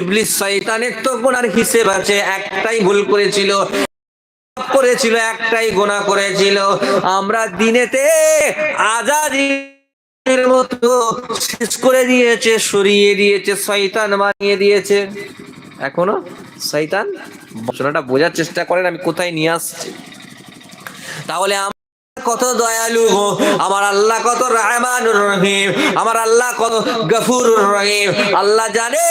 ইবলিস শয়তানের তো গুনার হিসেব আছে, একটাই ভুল করেছিল করেছিল, একটাই গোনা করেছিল। আমরা দিনেতে আজাদি মতো শেষ করে দিয়েছে, সরিয়ে দিয়েছে, শয়তান বানিয়ে দিয়েছে। এখনও শয়তান? বচনাটা বোঝার চেষ্টা করেন, আমি কোথায় নিয়ে আসছি? তাহলে কত দয়ালু গো, আমার আল্লাহ কত রহমানুর রহিম, আমার আল্লাহ কত গফুরুর রহিম। আল্লাহ জানে,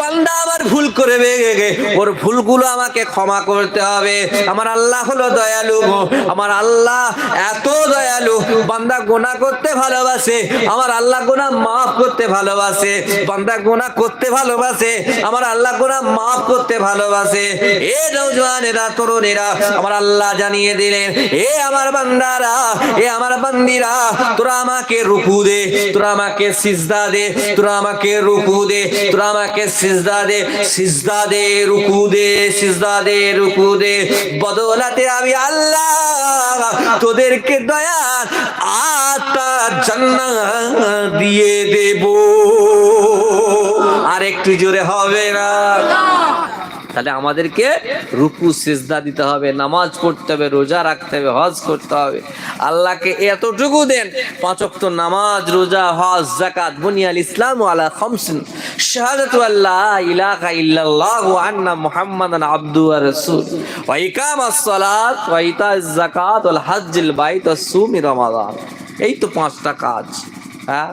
বান্দা আমার ভুল করে বেগে ওর ভুলগুলো আমাকে ক্ষমা করতে হবে। আমার আল্লাহ হলো দয়ালু গো, আমার আল্লাহ এত দয়ালু, বান্দা গোনা করতে ভালোবাসে, আমার আল্লাহ গোনা মাফ করতে ভালোবাসে, বান্দা গোনা করতে ভালোবাসে, আমার আল্লাহ গোনা মাফ করতে ভালোবাসে। এ নৌজওয়ানেরা তরুণেরা, আমার আল্লাহ জানিয়ে দিলেন, এ আমার বান্দারা, এ আমার বান্দিরা, তোরা আমাকে রুকু দে, তোরা আমাকে সিজদা দে, তোরা আমাকে রুকু দে, তোরা আমাকে সিজদা দে সিজদা দে, রুকু দে, সিজদা দে, রুকু দে। বদলাতে আমি আল্লাহ তোদেরকে দয়া আটা জান্নাত দিয়ে দেব। আর একটু জোরে হবে না? তাহলে আমাদেরকে রুকু, সিজদা দিতে হবে, নামাজ পড়তে হবে, রোজা রাখতে হবে, হজ করতে হবে। আল্লাহকে এতটুকু দেন, পাঁচ ওয়াক্ত নামাজ, রোজা, হজ জাকাত বুনিয়াল ইসলাম আলা খামসিন। শাহাদাতু আল্লা ইলাহা ইল্লাল্লাহ আন্না মুহাম্মাদান আবদু ওয়া রাসূল। ওয়া ইকামাস সালাত ওয়া ইতাজ যাকাত ওয়াল হজ্জিল বাইত ওয়া সুমি রমাদান। এই তো পাঁচটা কাজ হ্যাঁ?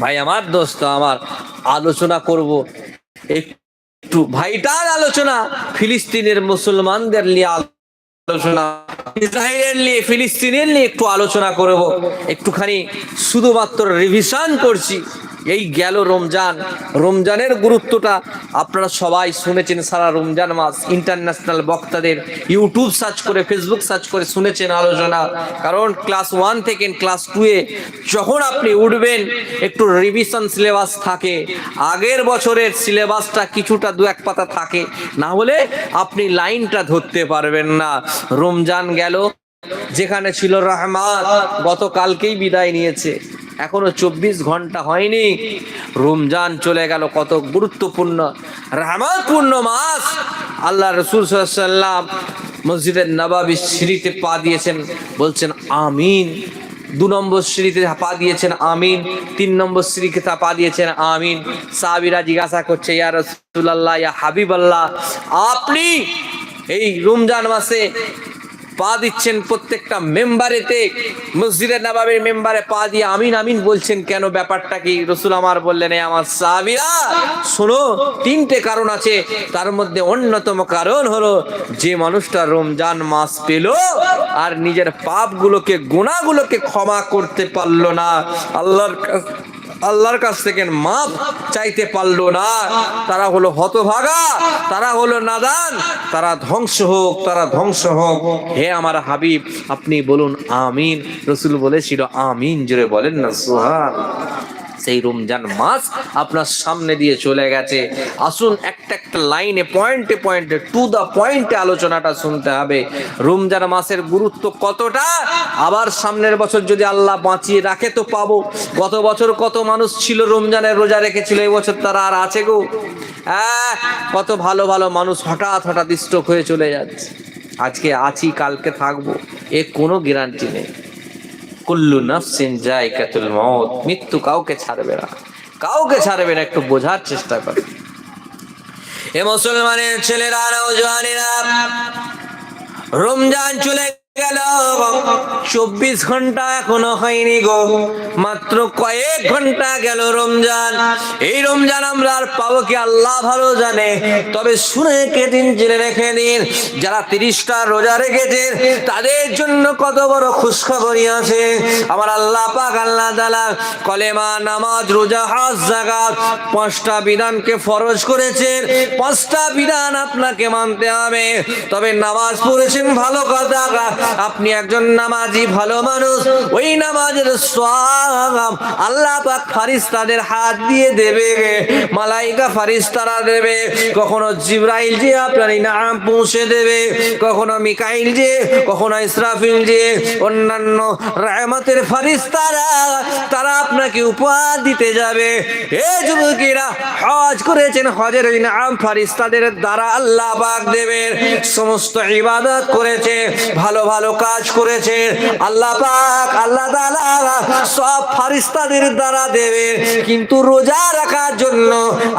ভাই, আমার দোস্ত, আমার আলোচনা করব। একটু ভাইটার আলোচনা, ফিলিস্তিনের মুসলমানদের নিয়ে আলোচনা, ইসরায়েলের নিয়ে, ফিলিস্তিনের নিয়ে একটু আলোচনা করব। একটুখানি শুধুমাত্র রিভিশন করছি। এই গেল রমজান। রমজানের গুরুত্বটা আপনারা সবাই শুনেছেন, সারা রমজান মাস ইন্টারন্যাশনাল বক্তাদের ইউটিউব সার্চ করে ফেসবুক সার্চ করে শুনেছেন আলোচনা। কারণ ক্লাস ওয়ান থেকে ক্লাস টুয়ে যখন আপনি উঠবেন, একটু রিভিশন সিলেবাস থাকে। আগের বছরের সিলেবাসটা কিছুটা দু এক পাতা থাকে। না হলে আপনি লাইনটা ধরতে পারবেন না। রমজান গেল, যেখানে ছিল রহমান গতকালকেই বিদায় নিয়েছে। এখনও চব্বিশ ঘণ্টা হয়নি। রমজান চলে গেল, কত গুরুত্বপূর্ণ, রহমতপূর্ণ মাস। আল্লাহ রসুল সাল্লাম মসজিদের নবাবি সিঁড়িতে পা দিয়েছেন, বলছেন, আমিন। দু নম্বর সিঁড়িতে পা দিয়েছেন, আমিন। তিন নম্বর তা পা দিয়েছেন, আমিন। সাহাবিরা জিজ্ঞাসা করছে, ইয়া রসুল্লাহ ইয়া হাবিব আল্লাহ আপনি এই রমজান মাসে পা দিচ্ছেন প্রত্যেকটা মেম্বারেতে। মসজিদের নবাবের মেম্বারে পা দিয়ে আমিন আমিন বলছেন, কেন ব্যাপারটা কি? রসুল আমার বললেন, "এ আমার সাহাবীরা, শোনো, তিনটে কারণ আছে। তার মধ্যে অন্যতম কারণ হলো, যে মানুষটা রমজান মাস পেল আর নিজের পাপগুলোকে গুণাগুলোকে ক্ষমা করতে পারল না। আল্লাহর আল্লাহর কাছ থেকে মাপ চাইতে পারল না। তারা হলো হতভাগা, তারা হলো নাদান, তারা ধ্বংস হোক, তারা ধ্বংস হোক। হে আমার হাবিব, আপনি বলুন আমিন। রসুল বলেছিল, আমিন জুড়ে বলেন না সোহান সেই রমজান মাস আপনার সামনে দিয়ে চলে গেছে। আসুন একটা একটা লাইনে, পয়েন্টে পয়েন্টে টু দা পয়েন্টে আলোচনাটা শুনতে হবে। রমজান মাসের গুরুত্ব কতটা? আবার সামনের বছর যদি আল্লাহ বাঁচিয়ে রাখে তো পাবো। গত বছর কত মানুষ ছিল রমজানের রোজা রেখেছিল, এই বছর তারা আর আছে গো। হ্যাঁ কত ভালো ভালো মানুষ হঠাৎ হঠাৎ স্ট্রোক হয়ে চলে যাচ্ছে। আজকে আছি, কালকে থাকব, এ কোনো গ্যারান্টি নেই। কুল্লু নফসিন জায়কাতুল মত মৃত্যু কাউকে ছাড়বে না। কাউকে ছাড়বে না, একটু বোঝার চেষ্টা করে। এ মুসলমানের ছেলেরা, নওজোয়ানেরা, রমজান চলে গেল চব্বিশ ঘণ্টা এখনও হয়নি গো। মাত্র কয়েক ঘণ্টা গেল রমজান। এই রমজান আমরা আর পাবো কি আল্লাহ ভালো জানে। তবে শুনে কেদিন জেনে রেখে দিন, যারা তিরিশটা রোজা রেখেছেন, তাদের জন্য কত বড় খুশখবরি আছে। আমার আল্লাহ পাক, আল্লাহ তাআলা কলেমা, নামাজ, রোজা, হজ জাকাত পাঁচটা বিধানকে ফরজ করেছেন। পাঁচটা বিধান আপনাকে মানতে হবে। তবে নামাজ পড়েছেন ভালো কথা আপনি একজন নামাজি, ভালো মানুষ। ওই নামাজের সওয়াব আল্লাহ পাক ফারিস্তাদের হাত দিয়ে দেবে, মালাইকা ফারিস্তারা দেবে, কখনো জিব্রাইল যে আপনার ইনাম পৌঁছে দেবে, কখনো মিকাইল যে, কখনো ইসরাফিল যে, অন্যান্য রাহমতের ফারিস্তারা তারা আপনাকে উপহার দিতে যাবে। এ যুবকেরা, হজ করেছেন, হজের ইনাম ফারিস্তাদের দ্বারা আল্লাহ পাক দেবেন। সমস্ত ইবাদত করেছে, ভালো ভালো কাজ করেছে আল্লাহ পাক, আল্লাহ তাআলা সব ফারিস্তাদের দ্বারা দেবে কিন্তু রোজা রাখার জন্য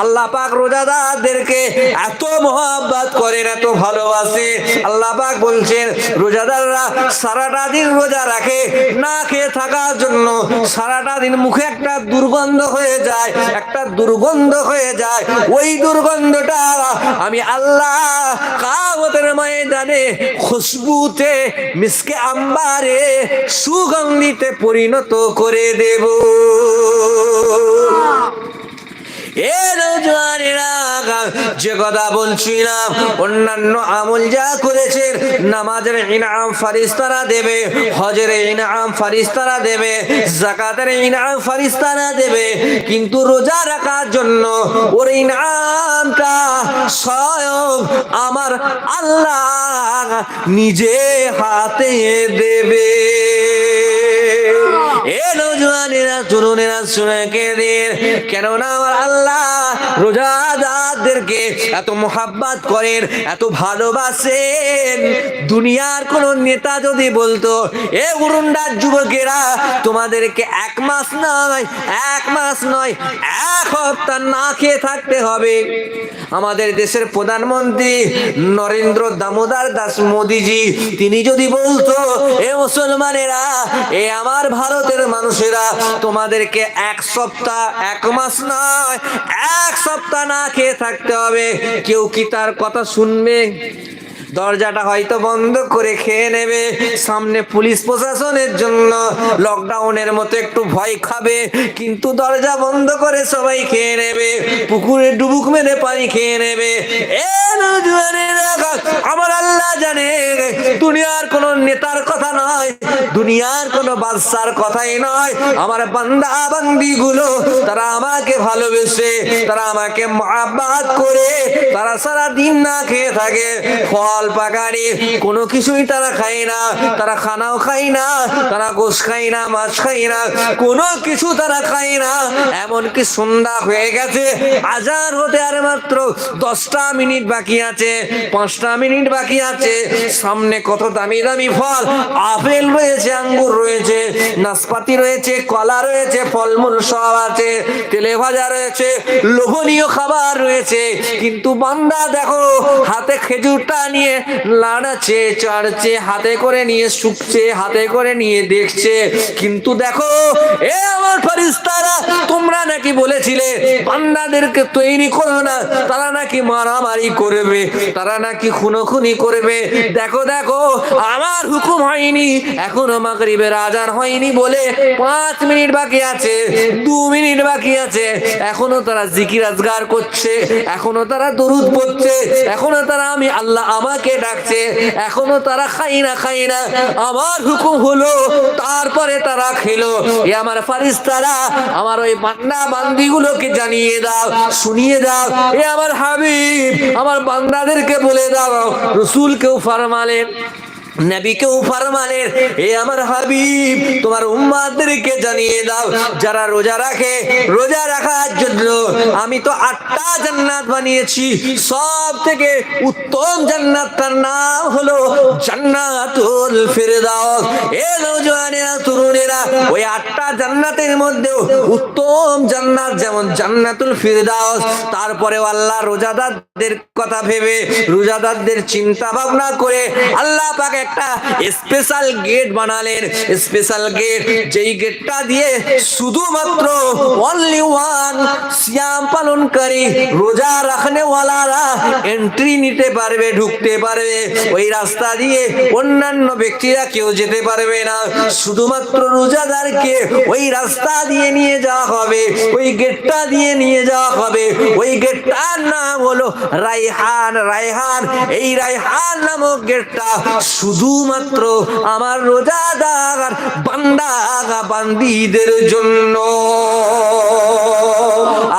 আল্লাহ পাক রোজাদারদেরকে এত মোহাব্বত করেন, এত ভালোবাসে আল্লাহ পাক বলছেন, রোজাদাররা সারাটা দিন রোজা রাখে, না খেয়ে থাকার জন্য সারাটা দিন মুখে একটা দুর্গন্ধ হয়ে যায়, একটা দুর্গন্ধ হয়ে যায়। ওই দুর্গন্ধটা আমি আল্লাহ কামতের ময়দানে খুশবুতে মিসকে আম্বারে সুগন্ধিতে পরিণত করে দেব। যে কথা বলছিলাম, অন্যান্য আমল যা করেছেন, নামাজের ইনাম ফারিস্তারা দেবে, হজের ইনাম ফারিস্তারা দেবে জাকাতের ইনাম ফারিস্তারা দেবে, কিন্তু রোজা রাখার জন্য ওর ইনামটা স্বয়ং আমার আল্লাহ নিজে হাতে দেবে। দুনিয়ার কোন নেতা যদি বলতো, এ উরুন্ডার যুবকেরা, তোমাদেরকে এক মাস নয়, এক মাস নয়, এক সপ্তাহ না খেয়ে থাকতে হবে। আমাদের দেশের প্রধানমন্ত্রী নরেন্দ্র দামোদর দাস মোদিজি, তিনি যদি বলতো, এ মুসলমানেরা, এ আমার ভারতের মানুষেরা তোমাদেরকে এক সপ্তাহ, এক মাস নয়, এক সপ্তাহ না খেয়ে থাকতে হবে। কেউ কি তার কথা শুনবে? দরজাটা হয়তো বন্ধ করে খেয়ে নেবে। সামনে পুলিশ প্রশাসনের জন্য লকডাউনের মতো একটু ভয় খাবে, কিন্তু দরজা বন্ধ করে সবাই খেয়ে নেবে। পুকুরে ডুবুক মেরে পানি খেয়ে নেবে। আমার আল্লাহ জানে, দুনিয়ার কোন নেতার কথা নয়, দুনিয়ার কোন বাদশার কথাই নয়। আমার বান্দা বান্দি গুলো তারা আমাকে ভালোবেসে, তারা আমাকে মহাব্বাত করে, তারা সারা দিন না খেয়ে থাকে। ফল পাকারি কোনো কিছুই তারা খায় না। তারা খানাও খায় না, তারা গোস খায় না, মাছ খায় না, কোনো কিছু তারা খায় না। এমনকি সন্ধ্যা হয়ে গেছে, আজান হতে আর মাত্র দশটা মিনিট বাকি আছে, পাঁচটা মিনিট বাকি আছে। সামনে কত দামি দামি ফল, আপেল রয়েছে, আঙ্গুর রয়েছে, নাশপাতি রয়েছে, কলা রয়েছে, ফলমূল সব আছে, তেলে ভাজা রয়েছে, লোভনীয় খাবার রয়েছে। কিন্তু বান্দা দেখো, হাতে খেজুরটা নিয়ে লাড়াচ্ছে চাড়ছে, হাতে করে নিয়ে শুকছে, হাতে করে নিয়ে দেখছে। কিন্তু দেখো, এ আমার ফারিস্তারা তোমরা নাকি বলেছিলে, বান্দাদেরকে তৈরি করো না, তারা নাকি মারামারি করবে, তারা নাকি খুনোখুনি করবে। দেখো দেখো, আমার হুকুম হয়নি, এখনও মাগরিবের আজান হয়নি বলে পাঁচ মিনিট বাকি আছে, দু মিনিট বাকি আছে, এখনও তারা জিকির আজগার করছে, এখনও তারা দরুদ পড়ছে, এখনও তারা আমি আল্লাহ আমাকে ডাকছে। এখনও তারা খাই না খাই না। আমার হুকুম হলো, তারপরে তারা খেলো। এ আমার ফারিস্তারা, আমার ওই বান্দা বান্দিগুলোকে জানিয়ে দাও, শুনিয়ে দাও। এ আমার হাবিব, আমার বান্দাদেরকে বলে দাও। রসুল রসুলকেও ফরমালেন। নবীকেও ফরমালেন এ আমার হাবিব, তোমার উম্মাদেরকে জানিয়ে দাও, যারা রোজা রাখে, রোজা রাখার জন্য আমি তো আটটা জান্নাত বানিয়েছি। সব থেকে উত্তম জান্নাতটার নাম হলো জান্নাতুল ফিরদাউস। এ নওজওয়ানেরা তরুণেরা, ওই আটটা জান্নাতের মধ্যেও উত্তম জান্নাত, যেমন জান্নাতুল ফিরদাউস। তারপরে আল্লাহ রোজাদারদের কথা ভেবে, রোজাদারদের চিন্তা ভাবনা করে আল্লাহ পাক একটা স্পেশাল গেট বানালেন। স্পেশাল গেট যেই গেটটা দিয়ে শুধুমাত্র অনলি ওয়ান সিয়াম পালনকারী রোজা রাখনে ওয়ালারা এন্ট্রি নিতে পারবে, ঢুকতে পারবে। ওই রাস্তা দিয়ে অন্যান্য ব্যক্তিরা কেউ যেতে পারবে না। শুধুমাত্র রোজাদারকে ওই রাস্তা দিয়ে নিয়ে যাওয়া হবে, ওই গেটটা দিয়ে নিয়ে যাওয়া হবে। ওই গেটটার নাম হলো রায়হান। রায়হান, এই রায়হান নামক গেটটা শুধু শুধুমাত্র আমার রোজাদার বান্দা বান্দিদের জন্য।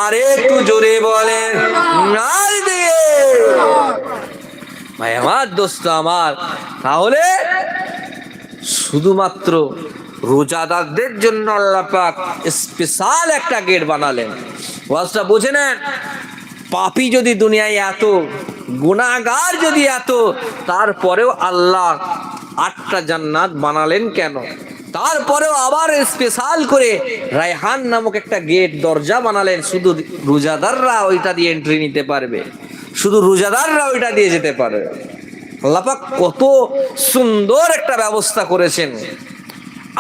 আর একটু জোরে বলেন আর দিয়ে। ভাই, আমার দোস্ত আমার, তাহলে শুধুমাত্র রোজাদারদের জন্য আল্লাহ পাক স্পেশাল একটা গেট বানালেন। ওয়াজটা বুঝে নেন, পাপি যদি দুনিয়ায় এত গুণাগার যদি এত, তারপরেও আল্লাহ আটটা জান্নাত বানালেন কেন? তারপরেও আবার স্পেশাল করে রায়হান নামক একটা গেট দরজা বানালেন, শুধু রোজাদাররা ওইটা দিয়ে এন্ট্রি নিতে পারবে, শুধু রোজাদাররা ওইটা দিয়ে যেতে পারবে। আল্লাপাক কত সুন্দর একটা ব্যবস্থা করেছেন।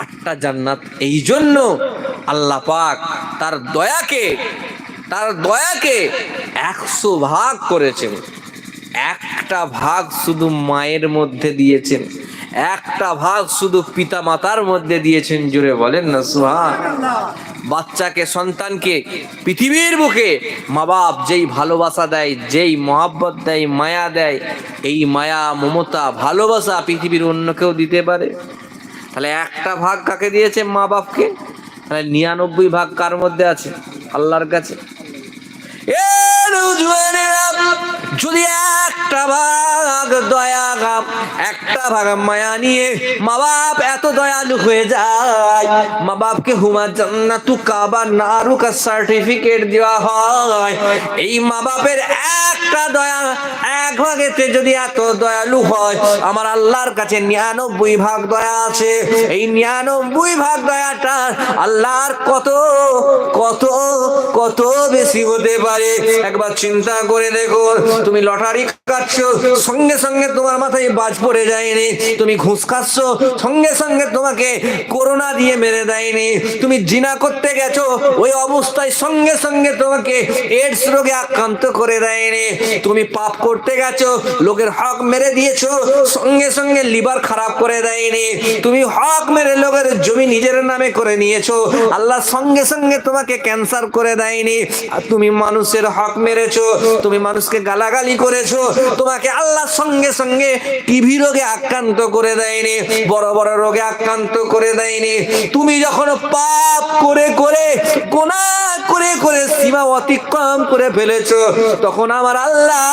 আটটা জান্নাত, এই জন্য আল্লাহ পাক তার দয়াকে তার দয়াকে একশো ভাগ করেছেন। একটা ভাগ শুধু মায়ের মধ্যে দিয়েছেন, একটা ভাগ শুধু পিতা মাতার মধ্যে দিয়েছেন জুড়ে বলেন না সুহান বাচ্চাকে, সন্তানকে, পৃথিবীর বুকে মা বাপ যেই ভালোবাসা দেয়, যেই মহাব্বত দেয়, মায়া দেয়, এই মায়া, মমতা, ভালোবাসা পৃথিবীর অন্য কেউ দিতে পারে? তাহলে একটা ভাগ কাকে দিয়েছে মা বাপকে তাহলে নিরানব্বই ভাগ কার মধ্যে আছে? আল্লাহর কাছে। এ যদি একটা ভাগ দয়া গাম, একটা ভাগ মায়া নিয়ে মা বাপ এত দয়ালু হয়ে যায়, মা বাপকে হুমা জান্নাতু কাবা নারুকা সার্টিফিকেট দেওয়া হয়। এই মা বাপের একটা দয়া, এক ভাগেতে যদি এত দয়ালু হয়, আমার আল্লাহর কাছে নিরানব্বই ভাগ দয়া আছে। এই নিরানব্বই ভাগ দয়াটা আল্লাহর কত কত কত বেশি হতে পারে? একবার চিন্তা করে দেখো। তুমি লটারি কাটছো সঙ্গে সঙ্গে তোমার মাথায় বাজ পড়ে যায়নি, তুমি ঘুষ খাচ্ছ, সঙ্গে সঙ্গে তোমাকে করোনা দিয়ে মেরে দেয়নি, তুমি জিনা করতে গেছো, ওই অবস্থায় সঙ্গে সঙ্গে তোমাকে এডস রোগে আক্রান্ত করে দেয়নি, তুমি পাপ করতে গেছো, লোকের হক মেরে দিয়েছ, সঙ্গে সঙ্গে লিভার খারাপ করে দেয়নি, তুমি হক মেরে লোকের জমি নিজের নামে করে নিয়েছো, আল্লাহ সঙ্গে সঙ্গে তোমাকে ক্যান্সার করে দেয়নি তুমি মানুষের হক মেরেছো, তুমি মানুষকে গালাগালি করেছ, তোমাকে আল্লাহ সঙ্গে সঙ্গে টিভি রোগে আক্রান্ত করে দেয়নি, বড় বড় রোগে আক্রান্ত করে দেয়নি। তুমি যখন পাপ করে করে, গোনা করে করে সীমা অতিক্রম করে ফেলেছো, তখন আমার আল্লাহ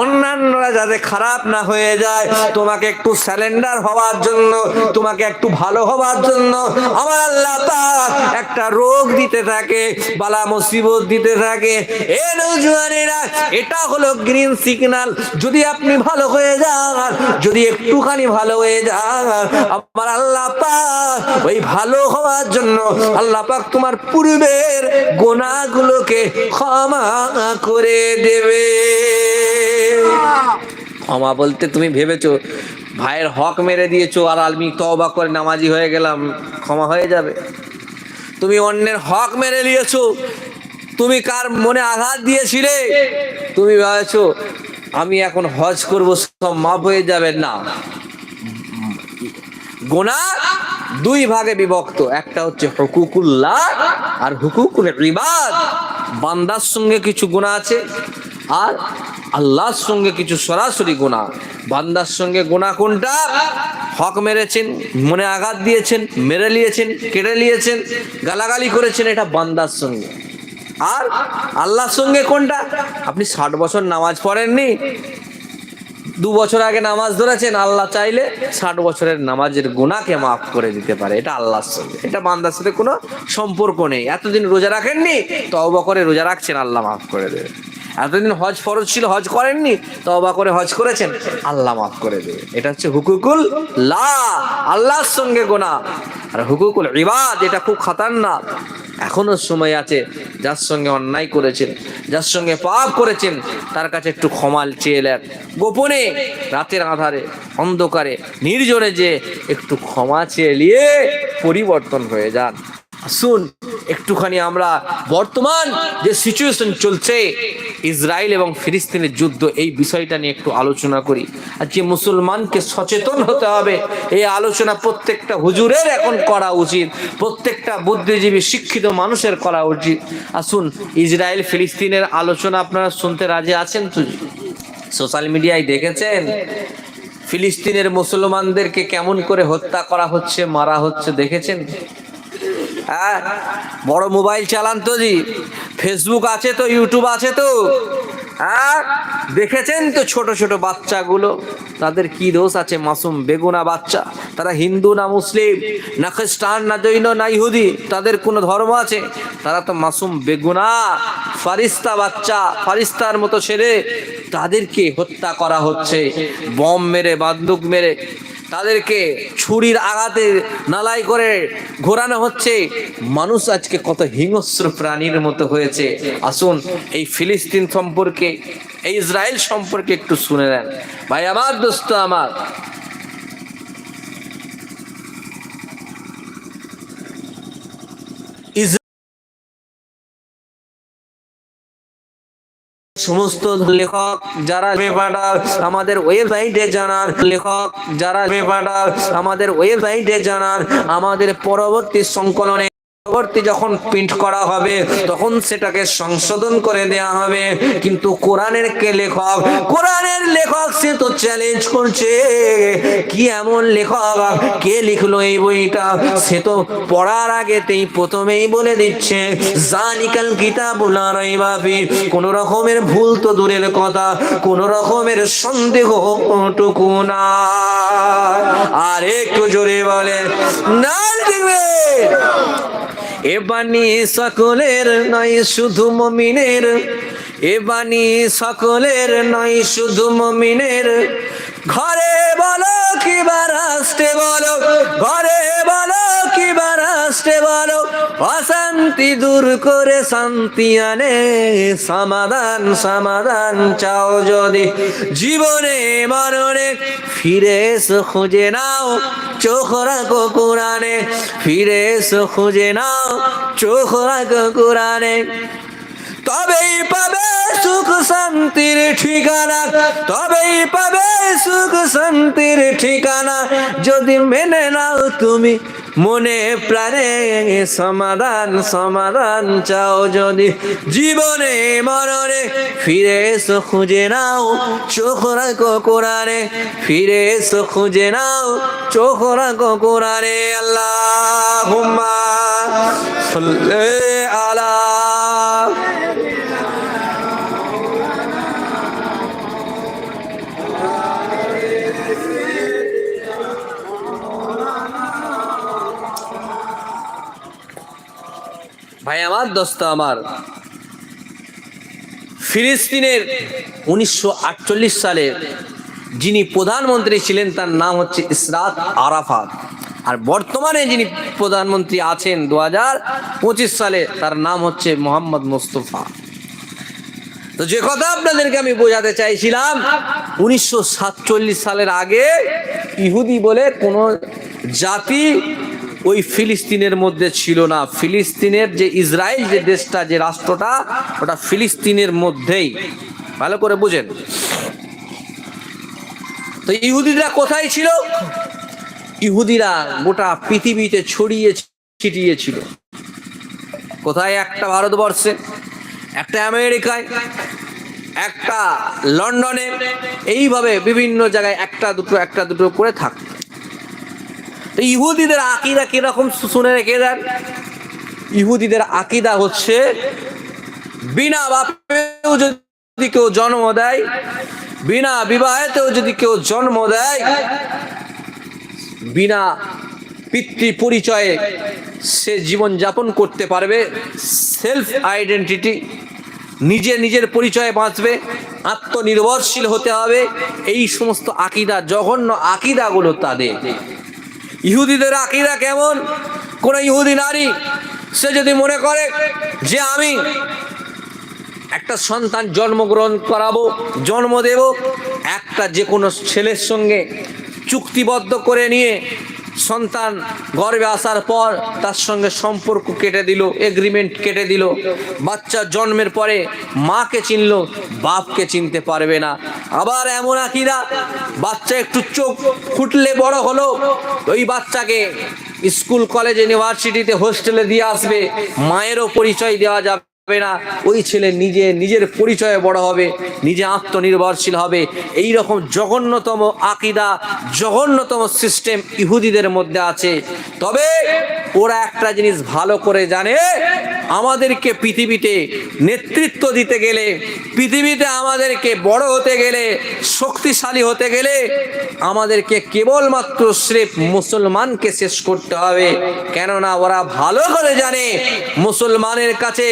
অন্যান্যরা যাতে খারাপ না হয়ে যায়, তোমাকে একটু স্যালেন্ডার হওয়ার জন্য, তোমাকে একটু ভালো হওয়ার জন্য আমার আল্লাহ একটা রোগ দিতে থাকে, বালা মুসিবত দিতে থাকে। এ এটা হলো গ্রিন সিগন্যাল যদি আপনি ভালো হয়ে যান, যদি একটুখানি ভালো হয়ে যান, আমার আল্লাহ পাক ওই ভালো হওয়ার জন্য আল্লাহ পাক তোমার পূর্বের গোনাগুলোকে ক্ষমা করে দেবে। ক্ষমা বলতে তুমি ভেবেছো, ভাইয়ের হক মেরে দিয়েছ, আর আমি তবা করে নামাজি হয়ে গেলাম, ক্ষমা হয়ে যাবে। তুমি অন্যের হক মেরে নিয়েছো তুমি কার মনে আঘাত দিয়েছিলে? তুমি ভেবেছো, আমি এখন হজ করব, সব মাপ হয়ে যাবে। না। গোনা দুই ভাগে বিভক্ত। একটা হচ্ছে হুকুকুল্লাহ আর হুকুকুল ইবাদ বান্দার সঙ্গে কিছু গুণা আছে আর আল্লাহর সঙ্গে কিছু সরাসরি গোনা। বান্দার সঙ্গে গোনা কোনটা? হক মেরেছেন, মনে আঘাত দিয়েছেন, মেরে নিয়েছেন কেটে নিয়েছেন, গালাগালি করেছেন, এটা বান্দার সঙ্গে। আর আল্লাহর সঙ্গে কোনটা? আপনি ষাট বছর নামাজ পড়েননি, দু বছর আগে নামাজ ধরেছেন, আল্লাহ চাইলে ষাট বছরের নামাজের গুণাকে মাফ করে দিতে পারে। এটা আল্লাহর সঙ্গে। এটা বান্দার সাথে কোনো সম্পর্ক নেই। এতদিন রোজা রাখেননি, তওবা করে রোজা রাখছেন, আল্লাহ মাফ করে দেবে। এতদিন হজ ফরজ ছিল, হজ করেননি, তওবা করে হজ করেছেন, আল্লাহ মাফ করে দেবে। এটা হচ্ছে হুকুকুল লা, আল্লাহর সঙ্গে গোনা আর হুকুকুল ইবাদ, এটা খুব খাতারনাক। এখনও সময় আছে যার সঙ্গে অন্যায় করেছেন, যার সঙ্গে পাপ করেছেন, তার কাছে একটু ক্ষমাল চেয়ে নেন। গোপনে, রাতের আধারে, অন্ধকারে, নির্জনে যে একটু ক্ষমা চেয়ে নিয়ে পরিবর্তন হয়ে যান। শুন একটুখানি আমরা বর্তমান যে সিচুয়েশন চলছে ইসরায়েল এবং ফিলিস্তিনের যুদ্ধ, এই বিষয়টা নিয়ে একটু আলোচনা করি। আর যে মুসলমানকে সচেতন হতে হবে, এই আলোচনা প্রত্যেকটা হুজুরের এখন করা উচিত, প্রত্যেকটা বুদ্ধিজীবী, শিক্ষিত মানুষের করা উচিত। আসুন, ইসরায়েল, ফিলিস্তিনের আলোচনা আপনারা শুনতে রাজি আছেন তো? সোশ্যাল মিডিয়ায় দেখেছেন? ফিলিস্তিনের মুসলমানদেরকে কেমন করে হত্যা করা হচ্ছে, মারা হচ্ছে, দেখেছেন? হ্যাঁ বড় মোবাইল চালান তো জি। ফেসবুক আছে তো ইউটিউব আছে তো। হ্যাঁ দেখেছেন তো ছোট ছোট বাচ্চাগুলো? তাদের কি দোষ আছে? মাসুম বেগুনা বাচ্চা। তারা হিন্দু না মুসলিম? না খ্রিস্টান, না জৈন, না ইহুদি? তাদের কোনো ধর্ম আছে? তারা তো মাসুম বেগুনা, ফারিস্তা বাচ্চা। ফারিস্তার মতো ছেলে। তাদেরকে হত্যা করা হচ্ছে। বম মেরে, বান্দুক মেরে। তাদেরকে ছুরির আঘাতে নালাই করে ঘোরানো হচ্ছে। মানুষ আজকে কত হিংস্র প্রাণীর মতো হয়েছে। আসুন, এই ফিলিস্তিন সম্পর্কে, এই ইসরায়েল সম্পর্কে একটু শুনে নেন। ভাই, আমার দোস্ত, আমার। সমস্ত লেখক যারা ব্যাপারটা আমাদের ওয়েবসাইটে জানান, লেখক যারা ব্যাপারটা আমাদের ওয়েবসাইটে জানান, আমাদের পরবর্তী সংকলনে পরবর্তী যখন প্রিন্ট করা হবে, তখন সেটাকে সংশোধন করে দেয়া হবে। কিন্তু কোরআনের কে লেখক? কোরআনের লেখক সে তো চ্যালেঞ্জ করছে। কি এমন লেখক? কে লিখলো এই বইটা? সে তো পড়ার আগেতেই প্রথমেই বলে দিচ্ছে, জানিকাল গীতা কিতাবুল রাইবাফি কোন রকমের ভুল তো দূরের কথা, কোন রকমের সন্দেহ টুকু না। আর একটু জোরে বলে না দেখবে এ বাণী সকলের নয় শুধু মমিনের। এ বাণী সকলের নয় শুধু মমিনের। ঘরে বলো কি রাষ্ট্রে বলো, ঘরে বলো কি রাষ্ট্রে বলো, অশান্তি দূর করে শান্তি আনে, সমাধান সমাধান চাও যদি। জীবনে মরণে ফিরে এসো, খুঁজে নাও চোখ রাখো কোরআনে ফিরে এসো, খুঁজে নাও চোখ রাখো কোরআনে তবেই পাবে সুখ শান্তির ঠিকানা, তবেই পাবে সুখ শান্তির ঠিকানা। যদি মেনে নাও তুমি মনে প্রাণে সমাধান সমাধান চাও। যদি জীবনে মরণে ফিরে এসো, খুঁজে নাও চোখ রাখো কোরআনে। ফিরে এসো, খুঁজে নাও চোখ রাখো কোরআনে। আল্লাহ আলা আমার দোস্ত আমার। ফিলিস্তিনের উনিশশো সালে যিনি প্রধানমন্ত্রী ছিলেন, তার নাম হচ্ছে ইসরাত আরাফাত। আর বর্তমানে যিনি প্রধানমন্ত্রী আছেন দু সালে তার নাম হচ্ছে মোহাম্মদ মুস্তফা। তো যে কথা আপনাদেরকে আমি বোঝাতে চাইছিলাম, উনিশশো সাতচল্লিশ সালের আগে ইহুদি বলে কোনো জাতি ওই ফিলিস্তিনের মধ্যে ছিল না। ফিলিস্তিনের যে ইসরায়েল যে দেশটা, যে রাষ্ট্রটা, ওটা ফিলিস্তিনের মধ্যেই। ভালো করে বুঝেন। তো ইহুদিরা কোথায় ছিল? ইহুদিরা গোটা পৃথিবীতে ছড়িয়ে ছিটিয়ে ছিল কোথায়? একটা ভারতবর্ষে, একটা আমেরিকায়, একটা লন্ডনে। এইভাবে বিভিন্ন জায়গায় একটা দুটো একটা দুটো করে থাকতো। তো ইহুদিদের আকিদা কীরকম? শুনে রেখে দেন ইহুদিদের আকিদা হচ্ছে, বিনা বাপেও যদি কেউ জন্ম দেয়, বিনা বিবাহেতেও যদি কেউ জন্ম দেয়, বিনা পিতৃ পরিচয়ে সে জীবন যাপন করতে পারবে সেলফ আইডেন্টিটি নিজে নিজের পরিচয়ে বাঁচবে, আত্মনির্ভরশীল হতে হবে, এই সমস্ত আকিদা, জঘন্য আকিদাগুলো তাদের। ইহুদিদের আকিরা কেমন? কোন ইহুদি নারী, সে যদি মনে করে যে আমি একটা সন্তান জন্মগ্রহণ করাবো, জন্ম দেব, একটা যে কোনো ছেলের সঙ্গে চুক্তিবদ্ধ করে নিয়ে সন্তান গর্বে আসার পর তার সঙ্গে সম্পর্ক কেটে দিল এগ্রিমেন্ট কেটে দিল। বাচ্চা জন্মের পরে মাকে চিনল, বাপকে চিনতে পারবে না। আবার এমন আকিরা, বাচ্চা একটু চোখ ফুটলে বড় হলো, ওই বাচ্চাকে স্কুল, কলেজ, ইউনিভার্সিটিতে হোস্টেলে দিয়ে আসবে। মায়েরও পরিচয় দেওয়া যাবে। হবে না। ওই ছেলে নিজে নিজের পরিচয়ে বড় হবে, নিজে আত্মনির্ভরশীল হবে। এই রকম জঘন্যতম আকিদা, জঘন্যতম সিস্টেম ইহুদিদের মধ্যে আছে। তবে ওরা একটা জিনিস ভালো করে জানে, আমাদেরকে পৃথিবীতে নেতৃত্ব দিতে গেলে, পৃথিবীতে আমাদেরকে বড় হতে গেলে, শক্তিশালী হতে গেলে আমাদেরকে কেবলমাত্র স্রেফ মুসলমানকে শেষ করতে হবে। কেননা ওরা ভালো করে জানে, মুসলমানের কাছে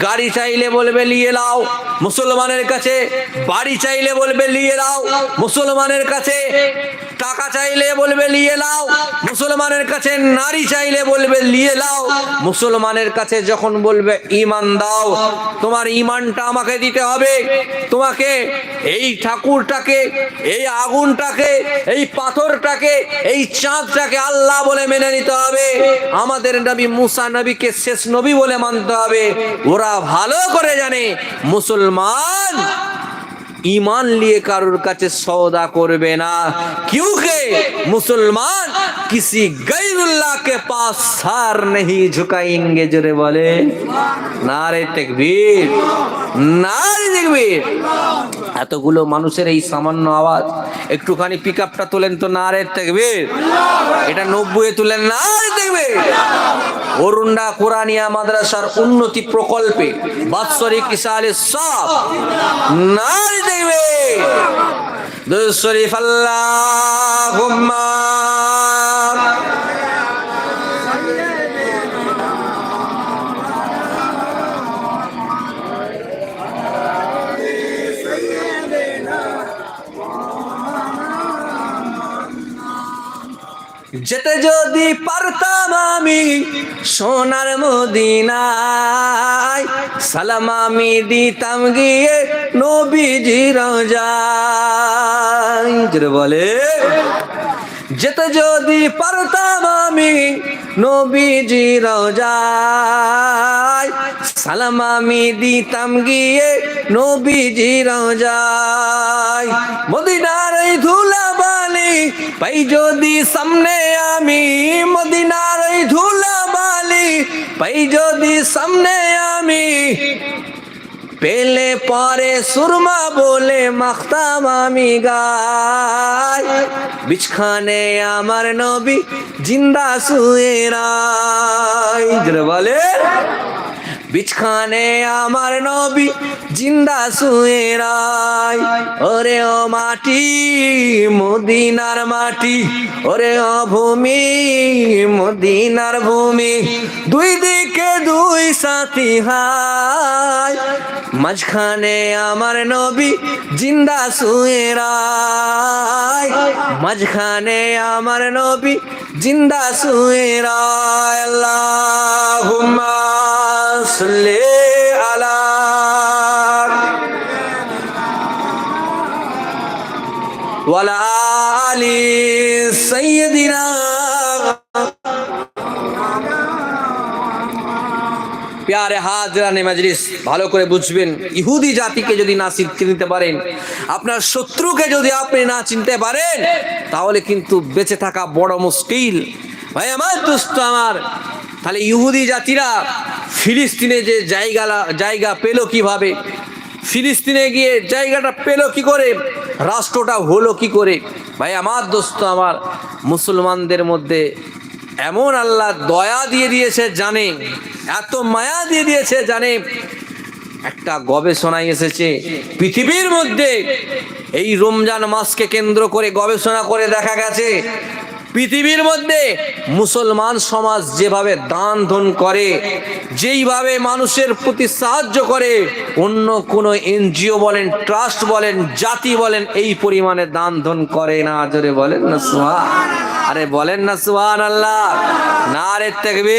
গাড়ি চাইলে বলবে নিয়ে নাও। মুসলমানের কাছে বাড়ি চাইলে বলবে নিয়ে নাও। মুসলমানের কাছে টাকা চাইলে বলবে, নিয়ে নাও। মুসলমানের কাছে নারী চাইলে বলবে, নিয়ে নাও। মুসলমানের কাছে যখন বলবে ইমান দাও, তোমার ইমানটা আমাকে দিতে হবে। তোমাকে এই ঠাকুরটাকে, এই আগুনটাকে, এই পাথরটাকে, এই চাঁদটাকে আল্লাহ বলে মেনে নিতে হবে। আমাদের নবী মুসা নবীকে শেষ নবী বলে মানতে হবে। ওরা ভালো করে জানে, মুসলমান ईमान लिए कारुर কাছে सौदा করবে না क्योंकि मुसलमान किसी गैरुल्लाह के पास सार नहीं झुकाएंगे জোরে বলে নারে তাকবীর নারে তাকবীর এতগুলো মানুষের এই সামান্য আওয়াজ একটুখানি পিক আপটা তোলেন তো নারে তাকবীর এটা নব্বই তুলেন নারে তাকবীর অরুণা কোরআনিয়া মাদ্রাসার উন্নতি প্রকল্পে বাৎসরিক ইসালে সব নারী দেখবে দুশরীফ আল্লাহুম্মা। যেতে যদি পারতাম আমি সোনার মদিনায়, সালাম আমি দিতাম গিয়ে নবীজি রাজাই যেটা বলে, যেতে যদি পারতাম আমি নবীজি রাজাই সালাম আমি দিতাম গিয়ে নবীজি রাজাই মদিনার এই ধুলা বালি পাই যদি সামনে আমি মদিনার এই ধুলা বালি পাই যদি সামনে আমি পেলে পরে সুরমা বলে মাখতাম আমি গাই। বিছখানে আমার নবী জিন্দা শুয়ে বলে বিছখানে আমার নবী জিন্দা শুয়ে রায়। ওরে ও মাটি, মদিনার মাটি। ওরে ও ভূমি, মদিনার ভূমি। দুই দিকে দুই সাথী হাই মাঝখানে আমার নবী জিন্দা শুয়ে রাই মাঝখানে আমার নবী জিন্দা শুয়ে রাই আল্লাহুম্মা সাল্লি আলা ওয়ালা আলি সাইয়্যিদিনা প্যারে হাজরানে মজলিস ভালো করে বুঝবেন। ইহুদি জাতিকে যদি না চিনতে নিতে পারেন, আপনার শত্রুকে যদি আপনি না চিনতে পারেন, তাহলে কিন্তু বেঁচে থাকা বড় মুশকিল। ভাই, আমার দোস্ত আমার, তাহলে ইহুদি জাতিরা ফিলিস্তিনে যে জায়গা জায়গা পেল কীভাবে? ফিলিস্তিনে গিয়ে জায়গাটা পেল কি করে? রাষ্ট্রটা হলো কি করে? ভাই, আমার দোস্ত আমার মুসলমানদের মধ্যে এমন আল্লাহ দয়া দিয়ে দিয়েছে জানে, এত মায়া দিয়ে দিয়েছে জানে। একটা গবেষণায় এসেছে, পৃথিবীর মধ্যে এই রমজান মাসকে কেন্দ্র করে গবেষণা করে দেখা গেছে পৃথিবীর মধ্যে মুসলমান সমাজ যেভাবে দান ধন করে, যেইভাবে মানুষের প্রতি সাহায্য করে, অন্য কোনো এনজিও বলেন, ট্রাস্ট বলেন, জাতি বলেন, এই পরিমাণে দান ধন করে না। জোরে বলেন না সুহান আরে বলেন না সুহান আল্লাহ না তেকবীর।